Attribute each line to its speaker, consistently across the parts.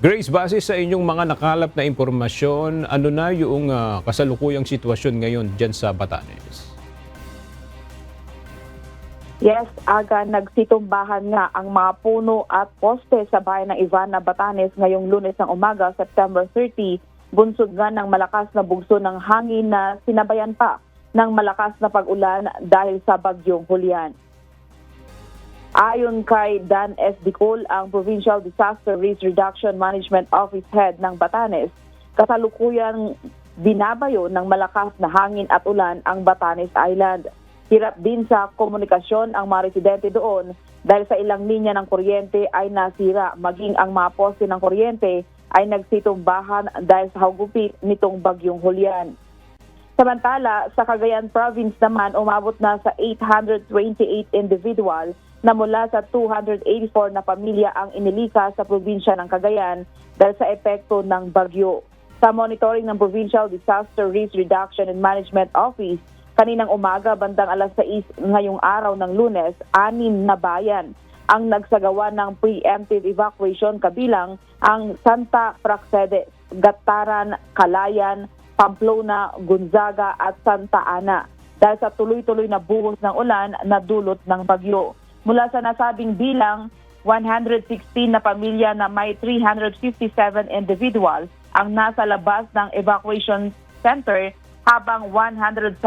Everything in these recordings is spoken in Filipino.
Speaker 1: Grace, base sa inyong mga nakalap na impormasyon, ano na yung ah, kasalukuyang sitwasyon ngayon dyan sa Batanes?
Speaker 2: Yes, aga nagsitumbahan nga ang mga puno at poste sa bayan ng Ivana, Batanes ngayong lunes ng umaga, September 30, bunsod nga ng malakas na bugso ng hangin na sinabayan pa ng malakas na pag-ulan dahil sa bagyong Julian. Ayon kay Dan S. Dicol, ang Provincial Disaster Risk Reduction Management Office Head ng Batanes, kasalukuyang binabayo ng malakas na hangin at ulan ang Batanes Island. Hirap din sa komunikasyon ang mga residente doon dahil sa ilang linya ng kuryente ay nasira maging ang mga poste ng kuryente ay nagsitumbahan dahil sa hagupit nitong bagyong Julian. Samantala, sa Cagayan Province naman, umabot na sa 828 individual na mula sa 284 na pamilya ang inilika sa probinsya ng Cagayan dahil sa epekto ng bagyo. Sa monitoring ng Provincial Disaster Risk Reduction and Management Office, kaninang umaga bandang alas 6 ngayong araw ng lunes, anim na bayan ang nagsagawa ng preemptive evacuation kabilang ang Santa Praxedes, Gataran, Calayan, Pamplona, Gonzaga at Santa Ana dahil sa tuloy-tuloy na buhos ng ulan na dulot ng bagyo. Mula sa nasabing bilang, 116 na pamilya na may 357 individuals ang nasa labas ng evacuation center habang 172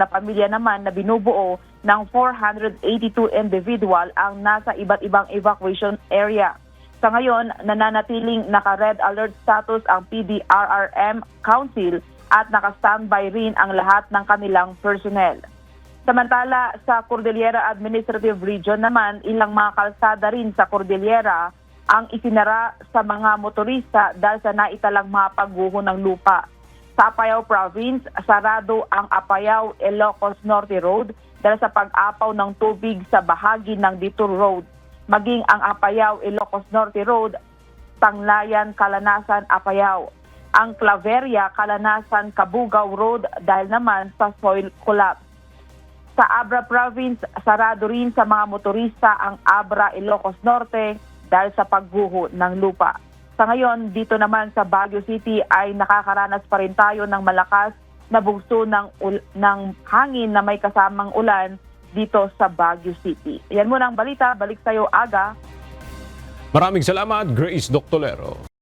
Speaker 2: na pamilya naman na binubuo ng 482 individual ang nasa iba't ibang evacuation area. Sa ngayon, nananatiling naka-red alert status ang PDRRM Council at naka-standby rin ang lahat ng kanilang personnel. Samantala, sa Cordillera Administrative Region naman, ilang mga kalsada rin sa Cordillera ang isinara sa mga motorista dahil sa naitalang mga pagguho ng lupa. Sa Apayao Province, sarado ang Apayao Ilocos Norte Road dahil sa pag-apaw ng tubig sa bahagi ng Bitur Road. Maging ang Apayao Ilocos Norte Road, Tanglayan, Kalanasan, Apayao. Ang Claveria, Kalanasan, Kabugao Road dahil naman sa soil collapse. Sa Abra Province, sarado rin sa mga motorista ang Abra Ilocos Norte dahil sa pagguho ng lupa. Sa ngayon, dito naman sa Baguio City ay nakakaranas pa rin tayo ng malakas na bugso ng, ng hangin na may kasamang ulan dito sa Baguio City. Yan muna ang balita. Balik tayo aga.
Speaker 1: Maraming salamat, Grace Doctolero.